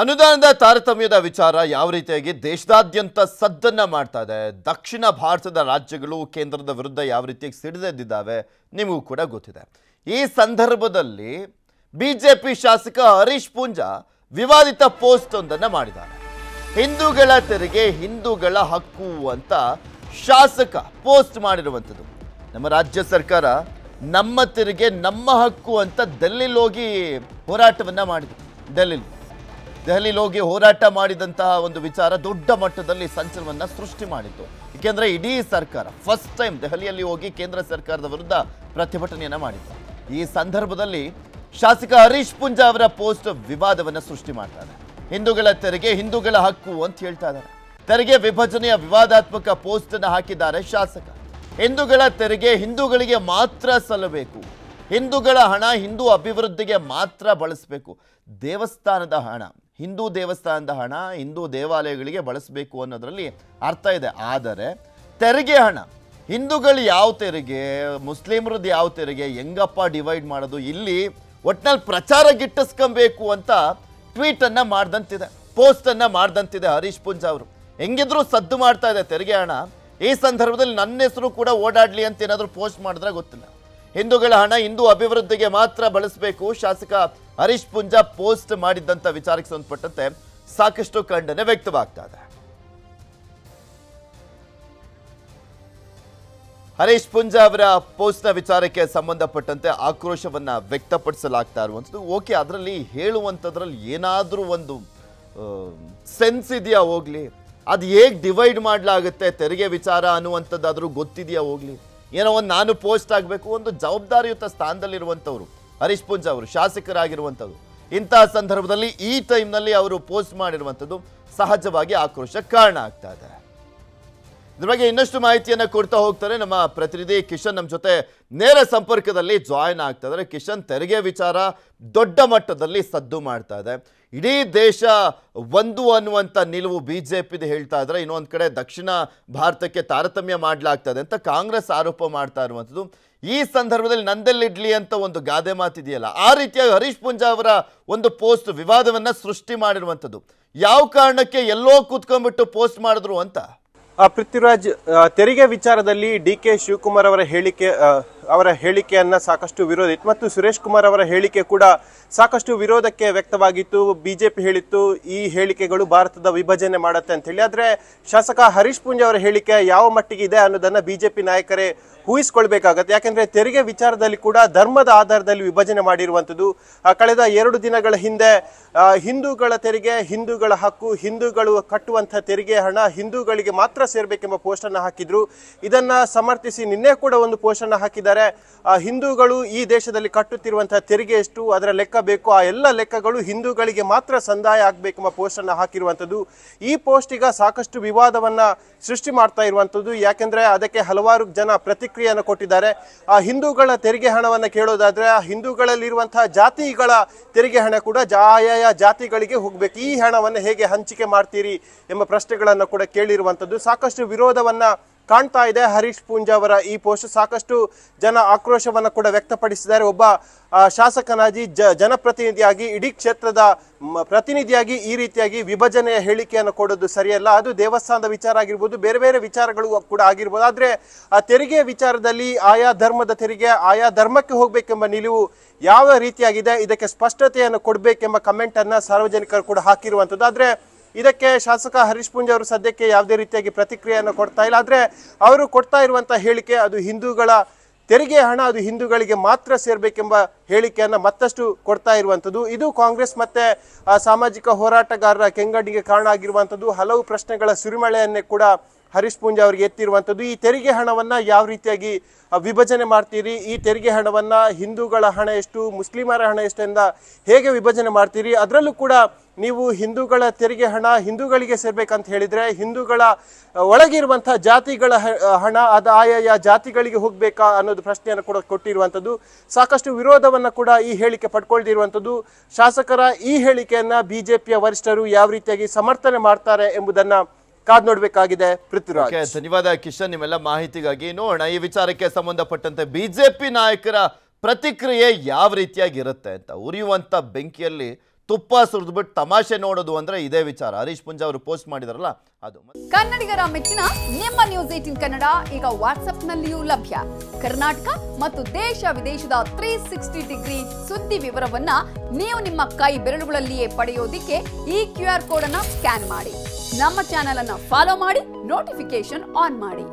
ಅನುದಾನದ ತಾರತಮ್ಯದ ವಿಚಾರ ಯಾವ ರೀತಿಯಾಗಿ ದೇಶದಾದ್ಯಂತ ಸದ್ದನ್ನ ಮಾಡ್ತಾ ಇದೆ? ದಕ್ಷಿಣ ಭಾರತದ ರಾಜ್ಯಗಳು ಕೇಂದ್ರದ ವಿರುದ್ಧ ಯಾವ ರೀತಿಯಾಗಿ ಸಿಡಿದೆದ್ದಿದ್ದಾವೆ ನಿಮಗೂ ಕೂಡ ಗೊತ್ತಿದೆ. ಈ ಸಂದರ್ಭದಲ್ಲಿ ಬಿಜೆಪಿ ಶಾಸಕ ಹರೀಶ್ ಪೂಂಜಾ ವಿವಾದಿತ ಪೋಸ್ಟ್ ಒಂದನ್ನು ಮಾಡಿದ್ದಾರೆ. ಹಿಂದೂಗಳ ತೆರಿಗೆ, ಹಿಂದೂಗಳ ಹಕ್ಕು ಅಂತ ಶಾಸಕ ಪೋಸ್ಟ್ ಮಾಡಿರುವಂಥದ್ದು. ನಮ್ಮ ರಾಜ್ಯ ಸರ್ಕಾರ ನಮ್ಮ ತೆರಿಗೆ, ನಮ್ಮ ಹಕ್ಕು ಅಂತ ದಲ್ಲಿಲ್ ಹೋಗಿ ಹೋರಾಟವನ್ನ ಮಾಡಿದ್ರು ಡೆಲ್ಲಿಲಿ ದೆಹಲಿಲಿ ಹೋಗಿ ಹೋರಾಟ ಮಾಡಿದಂತಹ ಒಂದು ವಿಚಾರ ದೊಡ್ಡ ಮಟ್ಟದಲ್ಲಿ ಸಂಚಲನವನ್ನ ಸೃಷ್ಟಿ ಮಾಡಿತ್ತು. ಏಕೆಂದ್ರೆ ಇಡೀ ಸರ್ಕಾರ ಫಸ್ಟ್ ಟೈಮ್ ದೆಹಲಿಯಲ್ಲಿ ಹೋಗಿ ಕೇಂದ್ರ ಸರ್ಕಾರದ ವಿರುದ್ಧ ಪ್ರತಿಭಟನೆಯನ್ನ ಮಾಡಿತ್ತು. ಈ ಸಂದರ್ಭದಲ್ಲಿ ಶಾಸಕ ಹರೀಶ್ ಪುಂಜಾ ಅವರ ಪೋಸ್ಟ್ ವಿವಾದವನ್ನ ಸೃಷ್ಟಿ ಮಾಡ್ತಾರೆ. ಹಿಂದೂಗಳ ತೆರಿಗೆ ಹಿಂದೂಗಳ ಹಕ್ಕು ಅಂತ ಹೇಳ್ತಾ ಇದ್ದಾರೆ. ತೆರಿಗೆ ವಿಭಜನೆಯ ವಿವಾದಾತ್ಮಕ ಪೋಸ್ಟ್ ಅನ್ನು ಹಾಕಿದ್ದಾರೆ ಶಾಸಕ. ಹಿಂದೂಗಳ ತೆರಿಗೆ ಹಿಂದೂಗಳಿಗೆ ಮಾತ್ರ ಸಲ್ಲಬೇಕು. ಹಿಂದೂಗಳ ಹಣ ಹಿಂದೂ ಅಭಿವೃದ್ಧಿಗೆ ಮಾತ್ರ ಬಳಸಬೇಕು. ದೇವಸ್ಥಾನದ ಹಣ. ಹಿಂದೂ ದೇವಸ್ಥಾನದ ಹಣ ಹಿಂದೂ ದೇವಾಲಯಗಳಿಗೆ ಬಳಸಬೇಕು ಅನ್ನೋದರಲ್ಲಿ ಅರ್ಥ ಇದೆ. ಆದರೆ ತೆರಿಗೆ ಹಣ, ಹಿಂದೂಗಳು ಯಾವ ತೆರಿಗೆ, ಮುಸ್ಲಿಮ್ರದ್ದು ಯಾವ ತೆರಿಗೆ, ಹೆಂಗಪ್ಪ ಡಿವೈಡ್ ಮಾಡೋದು, ಇಲ್ಲಿ ಒಟ್ನಲ್ಲಿ ಪ್ರಚಾರ ಗಿಟ್ಟಿಸ್ಕೊಬೇಕು ಅಂತ ಟ್ವೀಟನ್ನು ಮಾಡ್ದಂತಿದೆ ಪೋಸ್ಟನ್ನು ಮಾಡ್ದಂತಿದೆ ಹರೀಶ್ ಪುಂಜ ಅವರು. ಹೆಂಗಿದ್ರೂ ಸದ್ದು ಮಾಡ್ತಾ ಇದೆ ತೆರಿಗೆ ಹಣ. ಈ ಸಂದರ್ಭದಲ್ಲಿ ನನ್ನ ಹೆಸರು ಕೂಡ ಓಡಾಡಲಿ ಅಂತ ಏನಾದರೂ ಪೋಸ್ಟ್ ಮಾಡಿದ್ರೆ ಗೊತ್ತಿಲ್ಲ. ಹಿಂದೂಗಳ ಹಣ ಹಿಂದೂ ಅಭಿವೃದ್ಧಿಗೆ ಮಾತ್ರ ಬಳಸಬೇಕು. ಶಾಸಕ ಹರೀಶ್ ಪುಂಜಾ ಪೋಸ್ಟ್ ಮಾಡಿದ್ದಂಥ ವಿಚಾರಕ್ಕೆ ಸಂಬಂಧಪಟ್ಟಂತೆ ಸಾಕಷ್ಟು ಖಂಡನೆ ವ್ಯಕ್ತವಾಗ್ತಾ ಇದೆ. ಹರೀಶ್ ಪುಂಜಾ ಅವರ ಪೋಸ್ಟ್ನ ವಿಚಾರಕ್ಕೆ ಸಂಬಂಧಪಟ್ಟಂತೆ ಆಕ್ರೋಶವನ್ನ ವ್ಯಕ್ತಪಡಿಸಲಾಗ್ತಾ ಇರುವಂಥದ್ದು. ಓಕೆ, ಅದರಲ್ಲಿ ಹೇಳುವಂಥದ್ರಲ್ಲಿ ಏನಾದರೂ ಒಂದು ಸೆನ್ಸ್ ಇದೆಯಾ ಹೋಗ್ಲಿ? ಅದು ಹೇಗೆ ಡಿವೈಡ್ ಮಾಡಲಾಗುತ್ತೆ? ತೆರಿಗೆ ವಿಚಾರ ಅನ್ನುವಂಥದ್ದಾದರೂ ಗೊತ್ತಿದೆಯಾ ಹೋಗ್ಲಿ? ಏನೋ ಒಂದು ನಾನು ಪೋಸ್ಟ್ ಆಗಬೇಕು, ಒಂದು ಜವಾಬ್ದಾರಿಯುತ ಸ್ಥಾನದಲ್ಲಿರುವಂಥವ್ರು, ಹರೀಶ್ ಪುಂಜ ಅವರು ಶಾಸಕರಾಗಿರುವಂಥದ್ದು ಇಂತಹ ಸಂದರ್ಭದಲ್ಲಿ ಈ ಟೈಮ್ನಲ್ಲಿ ಅವರು ಪೋಸ್ಟ್ ಮಾಡಿರುವಂಥದ್ದು ಸಹಜವಾಗಿ ಆಕ್ರೋಶಕ್ಕೆ ಕಾರಣ ಆಗ್ತಾ ಇದೆ ಇದ್ರ ಬಗ್ಗೆ ಇನ್ನಷ್ಟು ಮಾಹಿತಿಯನ್ನು ಕೊಡ್ತಾ ಹೋಗ್ತಾರೆ ನಮ್ಮ ಪ್ರತಿನಿಧಿ ಕಿಶನ್ ನಮ್ಮ ಜೊತೆ ನೇರ ಸಂಪರ್ಕದಲ್ಲಿ ಜಾಯ್ನ್ ಆಗ್ತಾ ಇದ್ದಾರೆ ಕಿಶನ್, ತೆರಿಗೆ ವಿಚಾರ ದೊಡ್ಡ ಮಟ್ಟದಲ್ಲಿ ಸದ್ದು ಮಾಡ್ತಾ ಇದೆ. ಇಡೀ ದೇಶ ಒಂದು ಅನ್ನುವಂಥ ನಿಲುವು ಬಿ ಜೆ ಪಿದು ಹೇಳ್ತಾ ಇದ್ರೆ. ಇನ್ನೊಂದು ಕಡೆ ದಕ್ಷಿಣ ಭಾರತಕ್ಕೆ ತಾರತಮ್ಯ ಮಾಡಲಾಗ್ತಾ ಇದೆ ಅಂತ ಕಾಂಗ್ರೆಸ್ ಆರೋಪ ಮಾಡ್ತಾ ಇರುವಂಥದ್ದು. ಈ ಸಂದರ್ಭದಲ್ಲಿ ನಂದಲ್ಲಿಡ್ಲಿ ಅಂತ ಒಂದು ಗಾದೆ ಮಾತಿದೆಯಲ್ಲ, ಆ ರೀತಿಯಾಗಿ ಹರೀಶ್ ಪುಂಜಾ ಅವರ ಒಂದು ಪೋಸ್ಟ್ ವಿವಾದವನ್ನು ಸೃಷ್ಟಿ ಮಾಡಿರುವಂಥದ್ದು. ಯಾವ ಕಾರಣಕ್ಕೆ ಎಲ್ಲೋ ಕೂತ್ಕೊಂಡ್ಬಿಟ್ಟು ಪೋಸ್ಟ್ ಮಾಡಿದ್ರು ಅಂತ? ಪೃಥ್ವಿರಾಜ್ ತೆರಿಗೆ ವಿಚಾರದಲ್ಲಿ ಡಿ ಕೆ ಶಿವಕುಮಾರ್ ಅವರ ಹೇಳಿಕೆ ಅವರ ಹೇಳಿಕೆಯನ್ನ ಸಾಕಷ್ಟು ವಿರೋಧ ಇತ್ತು. ಮತ್ತು ಸುರೇಶ್ ಕುಮಾರ್ ಅವರ ಹೇಳಿಕೆ ಕೂಡ ಸಾಕಷ್ಟು ವಿರೋಧಕ್ಕೆ ವ್ಯಕ್ತವಾಗಿತ್ತು. ಬಿಜೆಪಿ ಹೇಳಿತ್ತು, ಈ ಹೇಳಿಕೆಗಳು ಭಾರತದ ವಿಭಜನೆ ಮಾಡುತ್ತೆ ಅಂತ ಹೇಳಿ. ಆದ್ರೆ ಶಾಸಕ ಹರೀಶ್ ಪೂಂಜೆ ಅವರ ಹೇಳಿಕೆ ಯಾವ ಮಟ್ಟಿಗೆ ಇದೆ ಅನ್ನೋದನ್ನ ಬಿಜೆಪಿ ನಾಯಕರೇ ಊಹಿಸಿಕೊಳ್ಬೇಕಾಗತ್ತೆ. ಯಾಕೆಂದರೆ ತೆರಿಗೆ ವಿಚಾರದಲ್ಲಿ ಕೂಡ ಧರ್ಮದ ಆಧಾರದಲ್ಲಿ ವಿಭಜನೆ ಮಾಡಿರುವಂಥದ್ದು. ಕಳೆದ ಎರಡು ದಿನಗಳ ಹಿಂದೆ ಹಿಂದೂಗಳ ತೆರಿಗೆ, ಹಿಂದೂಗಳ ಹಕ್ಕು, ಹಿಂದೂಗಳು ಕಟ್ಟುವಂಥ ತೆರಿಗೆ ಹಣ ಹಿಂದೂಗಳಿಗೆ ಮಾತ್ರ ಸೇರಬೇಕೆಂಬ ಪೋಸ್ಟನ್ನು ಹಾಕಿದ್ರು. ಇದನ್ನ ಸಮರ್ಥಿಸಿ ನಿನ್ನೆ ಕೂಡ ಒಂದು ಪೋಸ್ಟನ್ನು ಹಾಕಿದ್ದಾರೆ. ಆ, ಹಿಂದೂಗಳು ಈ ದೇಶದಲ್ಲಿ ಕಟ್ಟುತ್ತಿರುವಂತಹ ತೆರಿಗೆ ಎಷ್ಟು ಅದರ ಲೆಕ್ಕ ಬೇಕು ಆ ಎಲ್ಲ ಲೆಕ್ಕಗಳು ಹಿಂದೂಗಳಿಗೆ ಮಾತ್ರ ಸಂದಾಯ ಆಗಬೇಕೆಂಬ ಪೋಸ್ಟ್ ಅನ್ನು ಹಾಕಿರುವಂಥದ್ದು. ಈ ಪೋಸ್ಟಿಗ ಸಾಕಷ್ಟು ವಿವಾದವನ್ನ ಸೃಷ್ಟಿ ಮಾಡ್ತಾ ಇರುವಂಥದ್ದು. ಯಾಕೆಂದ್ರೆ ಅದಕ್ಕೆ ಹಲವಾರು ಜನ ಪ್ರತಿಕ್ರಿಯೆಯನ್ನು ಕೊಟ್ಟಿದ್ದಾರೆ. ಆ ಹಿಂದೂಗಳ ತೆರಿಗೆ ಹಣವನ್ನು ಕೇಳೋದಾದ್ರೆ ಆ ಹಿಂದೂಗಳಲ್ಲಿರುವಂತಹ ಜಾತಿಗಳ ತೆರಿಗೆ ಹಣ ಕೂಡ ಆಯಾಯ ಜಾತಿಗಳಿಗೆ ಹೋಗ್ಬೇಕು. ಈ ಹಣವನ್ನು ಹೇಗೆ ಹಂಚಿಕೆ ಮಾಡ್ತೀರಿ ಎಂಬ ಪ್ರಶ್ನೆಗಳನ್ನು ಕೂಡ ಕೇಳಿರುವಂಥದ್ದು. ಸಾಕಷ್ಟು ವಿರೋಧವನ್ನ ಕಾಣ್ತಾ ಇದೆ. ಹರೀಶ್ ಪೂಂಜಾ ಅವರ ಈ ಪೋಸ್ಟ್ ಸಾಕಷ್ಟು ಜನ ಆಕ್ರೋಶವನ್ನು ಕೂಡ ವ್ಯಕ್ತಪಡಿಸಿದ್ದಾರೆ. ಒಬ್ಬ ಶಾಸಕನಾಗಿ ಜ, ಜನಪ್ರತಿನಿಧಿಯಾಗಿ ಇಡೀ ಕ್ಷೇತ್ರದ ಪ್ರತಿನಿಧಿಯಾಗಿ ಈ ರೀತಿಯಾಗಿ ವಿಭಜನೆಯ ಹೇಳಿಕೆಯನ್ನು ಕೊಡೋದು ಸರಿಯಲ್ಲ. ಅದು ದೇವಸ್ಥಾನದ ವಿಚಾರ ಆಗಿರ್ಬೋದು, ಬೇರೆ ಬೇರೆ ವಿಚಾರಗಳು ಕೂಡ ಆಗಿರ್ಬೋದು. ಆದರೆ, ಆ ತೆರಿಗೆ ವಿಚಾರದಲ್ಲಿ ಆಯಾ ಧರ್ಮದ ತೆರಿಗೆ, ಆಯಾ ಧರ್ಮಕ್ಕೆ ಹೋಗಬೇಕೆಂಬ ನಿಲುವು ಯಾವ ರೀತಿಯಾಗಿದೆ, ಇದಕ್ಕೆ ಸ್ಪಷ್ಟತೆಯನ್ನು ಕೊಡಬೇಕೆಂಬ ಕಮೆಂಟನ್ನು ಸಾರ್ವಜನಿಕರು ಕೂಡ ಹಾಕಿರುವಂಥದ್ದು. ಆದ್ರೆ ಇದಕ್ಕೆ ಶಾಸಕ ಹರೀಶ್ ಪುಂಜ್ ಅವರು ಸದ್ಯಕ್ಕೆ ಯಾವುದೇ ರೀತಿಯಾಗಿ ಪ್ರತಿಕ್ರಿಯೆಯನ್ನು ಕೊಡ್ತಾ ಇಲ್ಲ. ಆದರೆ ಅವರು ಕೊಡ್ತಾ ಇರುವಂಥ ಹೇಳಿಕೆ ಅದು ಹಿಂದೂಗಳ ತೆರಿಗೆ ಹಣ, ಅದು ಹಿಂದೂಗಳಿಗೆ ಮಾತ್ರ ಸೇರಬೇಕೆಂಬ ಹೇಳಿಕೆಯನ್ನು ಮತ್ತಷ್ಟು ಕೊಡ್ತಾ ಇರುವಂಥದ್ದು. ಇದು ಕಾಂಗ್ರೆಸ್ ಮತ್ತೆ ಸಾಮಾಜಿಕ ಹೋರಾಟಗಾರರ ಕೆಂಗಡಿಗೆ ಕಾರಣ ಆಗಿರುವಂಥದ್ದು. ಹಲವು ಪ್ರಶ್ನೆಗಳ ಸುರಿಮಳೆಯನ್ನೇ ಕೂಡ ಹರೀಶ್ ಪೂಂಜಾ ಅವರಿಗೆ ಎತ್ತಿರುವಂಥದ್ದು, ಈ ತೆರಿಗೆ ಹಣವನ್ನ ಯಾವ ರೀತಿಯಾಗಿ ವಿಭಜನೆ ಮಾಡ್ತೀರಿ? ಈ ತೆರಿಗೆ ಹಣವನ್ನ ಹಿಂದೂಗಳ ಹಣ ಎಷ್ಟು, ಮುಸ್ಲಿಮರ ಹಣ ಎಷ್ಟು ಎಂದ ಹೇಗೆ ವಿಭಜನೆ ಮಾಡ್ತೀರಿ? ಅದರಲ್ಲೂ ಕೂಡ ನೀವು ಹಿಂದೂಗಳ ತೆರಿಗೆ ಹಣ ಹಿಂದೂಗಳಿಗೆ ಸೇರ್ಬೇಕಂತ ಹೇಳಿದ್ರೆ, ಹಿಂದೂಗಳ ಒಳಗಿರುವಂಥ ಜಾತಿಗಳ ಹಣ, ಅದು ಆಯಾಯ ಜಾತಿಗಳಿಗೆ ಹೋಗ್ಬೇಕಾ ಅನ್ನೋದು ಪ್ರಶ್ನೆಯನ್ನು ಕೂಡ ಕೊಟ್ಟಿರುವಂಥದ್ದು. ಸಾಕಷ್ಟು ವಿರೋಧವನ್ನು ಕೂಡ ಈ ಹೇಳಿಕೆ ಪಡ್ಕೊಳ್ದಿರುವಂಥದ್ದು. ಶಾಸಕರ ಈ ಹೇಳಿಕೆಯನ್ನ ಬಿಜೆಪಿಯ ವರಿಷ್ಠರು ಯಾವ ರೀತಿಯಾಗಿ ಸಮರ್ಥನೆ ಮಾಡ್ತಾರೆ ಎಂಬುದನ್ನ ಕಾದ್ ನೋಡ್ಬೇಕಾಗಿದೆ ಪೃಥ್ವಿರಾಜ್. ಓಕೆ ಧನ್ಯವಾದ ಕಿಶನ್ ನಿಮ್ಮೆಲ್ಲ ಮಾಹಿತಿಗಾಗಿ. ನೋಡೋಣ ಈ ವಿಚಾರಕ್ಕೆ ಸಂಬಂಧಪಟ್ಟಂತೆ ಬಿಜೆಪಿ ನಾಯಕರ ಪ್ರತಿಕ್ರಿಯೆ ಯಾವ ರೀತಿಯಾಗಿ ಇರುತ್ತೆ ಅಂತ. ಉರಿಯುವಂತ ಬೆಂಕಿಯಲ್ಲಿ ತುಪ್ಪ ಸುರಿದ್ಬಿಟ್ಟು ತಮಾಷೆ ನೋಡೋದು ಅಂದ್ರೆ ಇದೇ ವಿಚಾರ. ಹರೀಶ್ ಪುಂಜ ಅವರು ಪೋಸ್ಟ್ ಮಾಡಿದಾರಲ್ಲ ಅದು ಕನ್ನಡಿಗರ ಮೆಚ್ಚಿನ ನಿಮ್ಮ ನ್ಯೂಸ್ ಏಟಿನ್ ಕನ್ನಡ ಈಗ ವಾಟ್ಸ್ಆಪ್ನಲ್ಲಿಯೂ ಲಭ್ಯ. ಕರ್ನಾಟಕ ಮತ್ತು ದೇಶ ವಿದೇಶದ ತ್ರೀ ಸಿಕ್ಸ್ಟಿ ಡಿಗ್ರಿ ಸುದ್ದಿ ವಿವರವನ್ನ ನೀವು ನಿಮ್ಮ ಕೈ ಬೆರಳುಗಳಲ್ಲಿಯೇ ಪಡೆಯೋದಿಕ್ಕೆ ಈ ಕ್ಯೂ ಆರ್ ಕೋಡ್ ಅನ್ನ ಸ್ಕ್ಯಾನ್ ಮಾಡಿ. ನಮ್ಮ ಚಾನೆಲ್ ಅನ್ನ ಫಾಲೋ ಮಾಡಿ ನೋಟಿಫಿಕೇಶನ್ ಆನ್ ಮಾಡಿ.